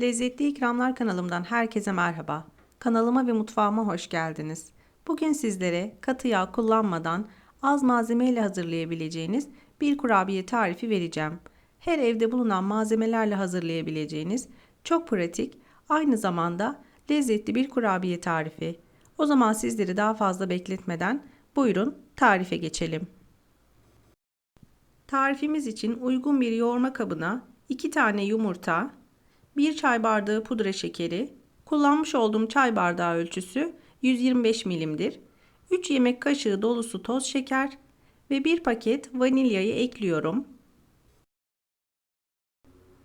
Lezzetli İkramlar kanalımdan herkese merhaba. Kanalıma ve mutfağıma hoş geldiniz. Bugün sizlere katı yağ kullanmadan az malzemeyle hazırlayabileceğiniz bir kurabiye tarifi vereceğim. Her evde bulunan malzemelerle hazırlayabileceğiniz çok pratik, aynı zamanda lezzetli bir kurabiye tarifi. O zaman sizleri daha fazla bekletmeden buyurun tarife geçelim. Tarifimiz için uygun bir yoğurma kabına 2 tane yumurta, 1 çay bardağı pudra şekeri, kullanmış olduğum çay bardağı ölçüsü 125 milimdir. 3 yemek kaşığı dolusu toz şeker ve 1 paket vanilyayı ekliyorum.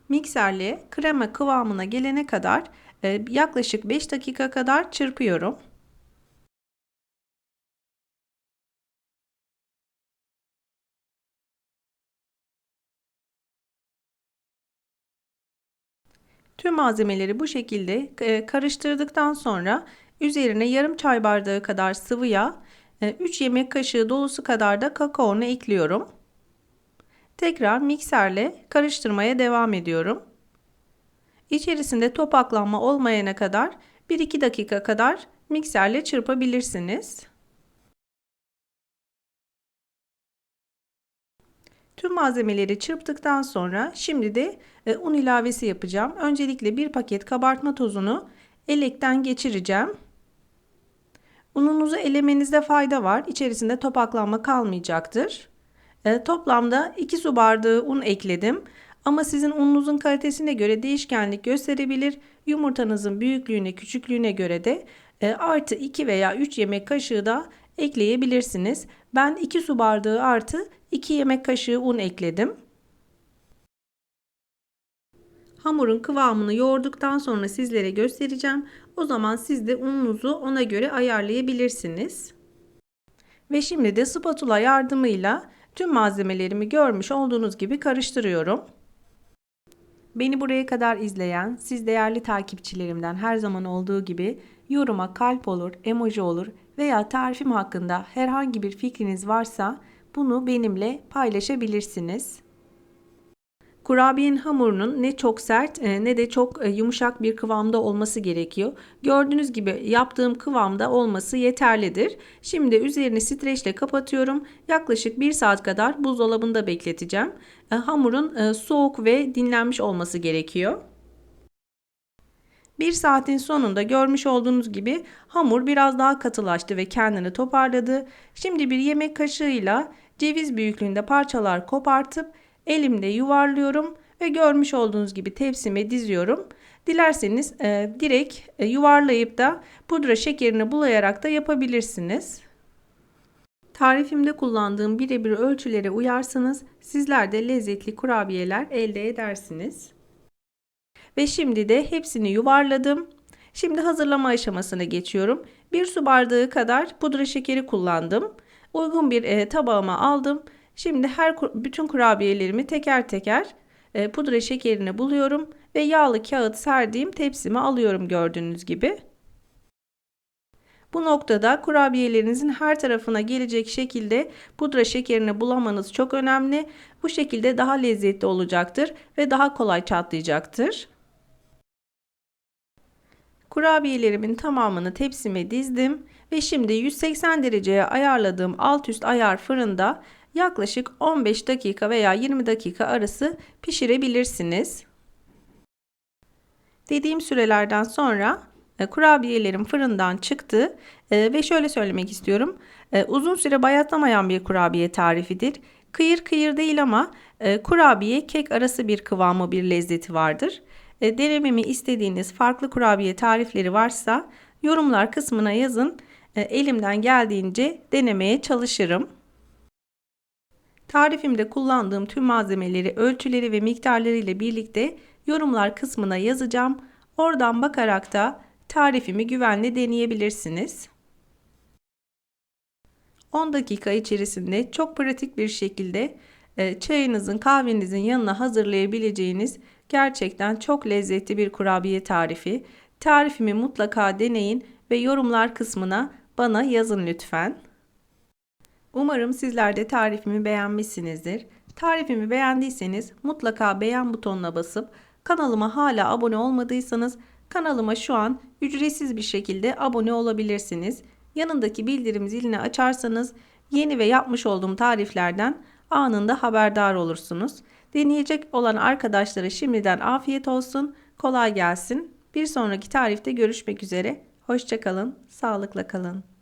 Mikserle krema kıvamına gelene kadar e, yaklaşık 5 dakika kadar çırpıyorum. Tüm malzemeleri bu şekilde e, karıştırdıktan sonra üzerine yarım çay bardağı kadar sıvı yağ, 3 yemek kaşığı dolusu kadar da kakaonu ekliyorum. Tekrar mikserle karıştırmaya devam ediyorum. İçerisinde topaklanma olmayana kadar 1-2 dakika kadar mikserle çırpabilirsiniz. Tüm malzemeleri çırptıktan sonra şimdi de e, un ilavesi yapacağım. Öncelikle bir paket kabartma tozunu elekten geçireceğim. Ununuzu elemenizde fayda var. İçerisinde topaklanma kalmayacaktır. E, toplamda 2 su bardağı un ekledim. Ama sizin ununuzun kalitesine göre değişkenlik gösterebilir. Yumurtanızın büyüklüğüne, küçüklüğüne göre de e, artı 2 veya 3 yemek kaşığı da ekleyebilirsiniz. Ben 2 su bardağı artı 2 yemek kaşığı un ekledim. Hamurun kıvamını yoğurduktan sonra sizlere göstereceğim. O zaman siz de ununuzu ona göre ayarlayabilirsiniz. Ve şimdi de spatula yardımıyla tüm malzemelerimi görmüş olduğunuz gibi karıştırıyorum. Beni buraya kadar izleyen siz değerli takipçilerimden her zaman olduğu gibi yoruma kalp olur, emoji olur veya tarifim hakkında herhangi bir fikriniz varsa bunu benimle paylaşabilirsiniz. Kurabiyenin hamurunun ne çok sert e, ne de çok e, yumuşak bir kıvamda olması gerekiyor. Gördüğünüz gibi yaptığım kıvamda olması yeterlidir. Şimdi üzerini streçle kapatıyorum. Yaklaşık 1 saat kadar buzdolabında bekleteceğim. E, hamurun soğuk ve dinlenmiş olması gerekiyor. Bir saatin sonunda görmüş olduğunuz gibi hamur biraz daha katılaştı ve kendini toparladı. Şimdi bir yemek kaşığıyla ceviz büyüklüğünde parçalar kopartıp elimde yuvarlıyorum ve görmüş olduğunuz gibi tepsime diziyorum. Dilerseniz e, direkt e, yuvarlayıp da pudra şekerini bulayarak da yapabilirsiniz. Tarifimde kullandığım birebir ölçülere uyarsanız sizler de lezzetli kurabiyeler elde edersiniz. Ve şimdi de hepsini yuvarladım. Şimdi hazırlama aşamasına geçiyorum. Bir su bardağı kadar pudra şekeri kullandım. Uygun bir e, tabağıma aldım. Şimdi her bütün kurabiyelerimi teker teker e, pudra şekerine buluyorum ve yağlı kağıt serdiğim tepsime alıyorum gördüğünüz gibi. Bu noktada kurabiyelerinizin her tarafına gelecek şekilde pudra şekerini bulamanız çok önemli. Bu şekilde daha lezzetli olacaktır ve daha kolay çatlayacaktır. Kurabiyelerimin tamamını tepsime dizdim ve şimdi 180 dereceye ayarladığım alt üst ayar fırında yaklaşık 15 dakika veya 20 dakika arası pişirebilirsiniz. Dediğim sürelerden sonra e, kurabiyelerim fırından çıktı e, ve şöyle söylemek istiyorum. E, uzun süre bayatlamayan bir kurabiye tarifidir. Kıyır kıyır değil ama kurabiye kek arası bir kıvamı bir lezzeti vardır. Denememi istediğiniz farklı kurabiye tarifleri varsa yorumlar kısmına yazın. Elimden geldiğince denemeye çalışırım. Tarifimde kullandığım tüm malzemeleri, ölçüleri ve miktarları ile birlikte yorumlar kısmına yazacağım. Oradan bakarak da tarifimi güvenle deneyebilirsiniz. 10 dakika içerisinde çok pratik bir şekilde e, çayınızın kahvenizin yanına hazırlayabileceğiniz gerçekten çok lezzetli bir kurabiye tarifi. Tarifimi mutlaka deneyin ve yorumlar kısmına bana yazın lütfen. Umarım sizler de tarifimi beğenmişsinizdir. Tarifimi beğendiyseniz mutlaka beğen butonuna basıp Kanalıma hala abone olmadıysanız kanalıma şu an ücretsiz bir şekilde abone olabilirsiniz. Yanındaki bildirim zilini açarsanız yeni ve yapmış olduğum tariflerden anında haberdar olursunuz. Deneyecek olan arkadaşlara şimdiden afiyet olsun, kolay gelsin. Bir sonraki tarifte görüşmek üzere. Hoşçakalın, sağlıkla kalın.